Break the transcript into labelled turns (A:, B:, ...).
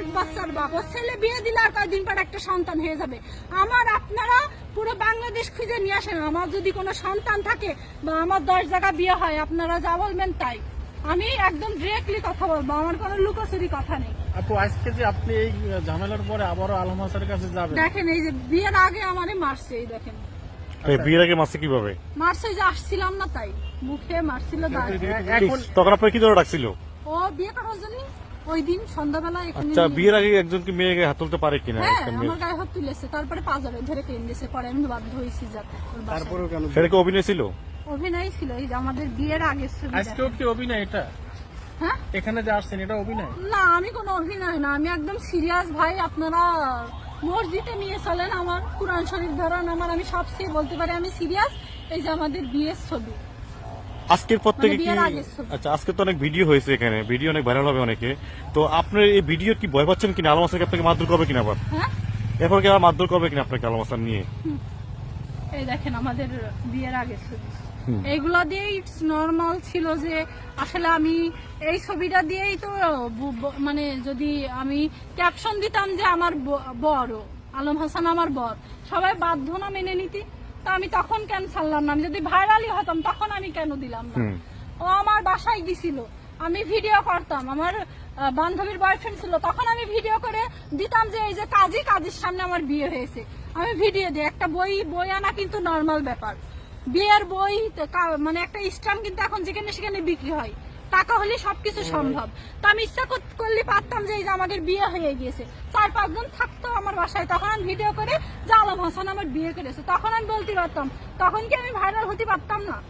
A: এক বাচ্চার বাপ ওর ছেলে বিয়ে দিলে আর কয়েকদিন পর একটা সন্তান হয়ে যাবে। আমার আপনারা পুরো বাংলাদেশ খুঁজে নিয়ে আসেন। আমার যদি কোনো সন্তান থাকে বা আমার দশ জায়গা বিয়ে হয় আপনারা যা বলবেন তাই। আমি একদম ডিরেক্টলি কথা বলব। আমার কোনো লুকোচুরি কথা নেই।
B: আপু আজকে যে আপনি এই ঝামেলার পরে আবারও আলম হাসানের কাছে যাবেন।
A: দেখেন এই যে বিয়ের আগে আমারে মারছে এই দেখেন।
C: এই বিয়ের আগে মাসে কীভাবে?
A: মারছে যে আসছিলাম না তাই। মুখে মারছিল দাঁড়িয়ে।
C: তখন আপনার কি ধরে ডাকছিল?
A: ও বিয়ে করার জন্য? ওই দিন সন্ধ্যাবেলা
C: আচ্ছা বিয়ের আগে একজনকে মেয়েকে হাত তুলতে পারে কিনা
A: হ্যাঁ আমার গায়ে হাত তুলেছে তারপরে পাজারে ধরে কেন দিয়েছে পরে আমি বাধ্য হয়েছি যাতে।
B: তারপরেও কেন
C: সেটা কি অভিনয় ছিল?
A: অভিনয় ছিল এই যে আমাদের বিয়ের আগে।
B: আজকেও কি অভিনয় এটা?
A: হ্যাঁ?
B: এখানে যে আসছেন এটা অভিনয়?
A: না আমি কোনো অভিনয় না আমি একদম সিরিয়াস ভাই আপনারা মসজিদে নিয়ে চলেন আমার কোরআন শরীফ ধরান আমার আমি সবচেয়ে বলতে পারি আমি সিরিয়াস এই যে আমাদের বিয়ের ছবি।
C: আজকের পর থেকে
A: মানে
C: কি
A: আগের ছবি।
C: আচ্ছা আজকে তো অনেক ভিডিও হয়েছে এখানে। ভিডিও অনেক ভাইরাল হবে অনেকে। তো আপনার এই ভিডিও কি ভয় পাচ্ছেন কিনা? আলম হাসানকে আপনাকে মারধর করবে কিনা আবার?
A: হ্যাঁ?
C: এরপর কি আবার মারধর করবে কিনা আপনাকে আলম হাসান নিয়ে?
A: এই দেখেন আমাদের বিয়ের আগে। এইগুলো দিয়েই ইটস নর্মাল ছিল যে আসলে আমি এই ছবিটা দিয়েই তো মানে যদি আমি ক্যাপশন দিতাম যে আমার বড় আলম হাসান আমার বর সবাই বাধ্য না মেনে নিতি। তা আমি তখন কেন ছাড়লাম না? আমি যদি ভাইরালই হতাম তখন আমি কেন দিলাম না? ও আমার বাসায় গেছিল আমি ভিডিও করতাম। আমার বান্ধবীর বয়ফ্রেন্ড ছিল। তখন আমি ভিডিও করে দিতাম যে এই যে কাজী কাজীর সামনে আমার বিয়ে হয়েছে। আমি ভিডিও দিই। একটা বই বই আনা কিন্তু নর্মাল ব্যাপার। বিয়ের বই মানে একটা স্ট্যাম্প কিন্তু এখন যেখানে সেখানে বিক্রি হয়। টাকা হলে সবকিছু সম্ভব। তো আমি ইচ্ছা কর- করলে পারতাম যে এই যে আমাদের বিয়ে হয়ে গিয়েছে। চার পাঁচজন থাকতো আমার বাসায়। তখন আমি ভিডিও করে যে আলম হাসান আমার বিয়ে করেছে। তখন আমি বলতে পারতাম। তখন কি আমি ভাইরাল হতে পারতাম না?